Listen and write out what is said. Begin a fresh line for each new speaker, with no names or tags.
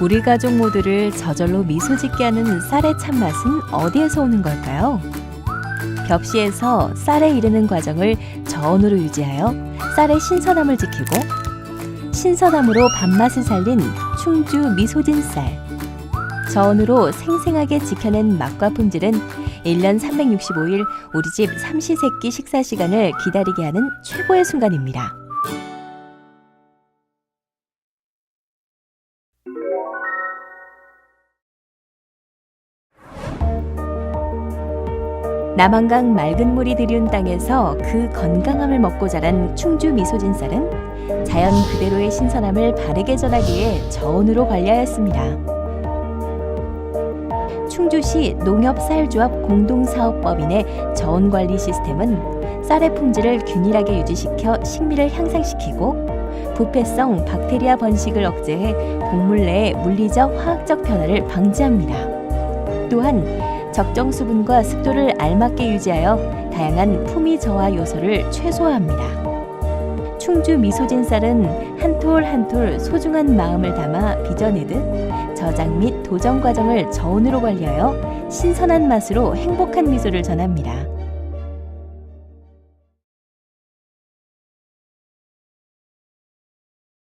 우리 가족 모두를 저절로 미소 짓게 하는 쌀의 참맛은 어디에서 오는 걸까요? 벽시에서 쌀에 이르는 과정을 저온으로 유지하여 쌀의 신선함을 지키고 신선함으로 밥맛을 살린 충주 미소진 쌀. 저온으로 생생하게 지켜낸 맛과 품질은 1년 365일 우리 집 삼시세끼 식사 시간을 기다리게 하는 최고의 순간입니다. 남한강 맑은 물이 들이운 땅에서 그 건강함을 먹고 자란 충주 미소진 쌀은 자연 그대로의 신선함을 바르게 전하기에 저온으로 관리하였습니다. 충주시 농협쌀조합 공동사업법인의 저온 관리 시스템은 쌀의 품질을 균일하게 유지시켜 식미를 향상시키고 부패성 박테리아 번식을 억제해 곡물 내의 물리적 화학적 변화를 방지합니다. 또한 적정 수분과 습도를 알맞게 유지하여 다양한 품위 저하 요소를 최소화합니다. 충주 미소진 쌀은 한 톨 한 톨 소중한 마음을 담아 빚어내듯 저장 및 도정 과정을 저온으로 관리하여 신선한 맛으로 행복한 미소를 전합니다.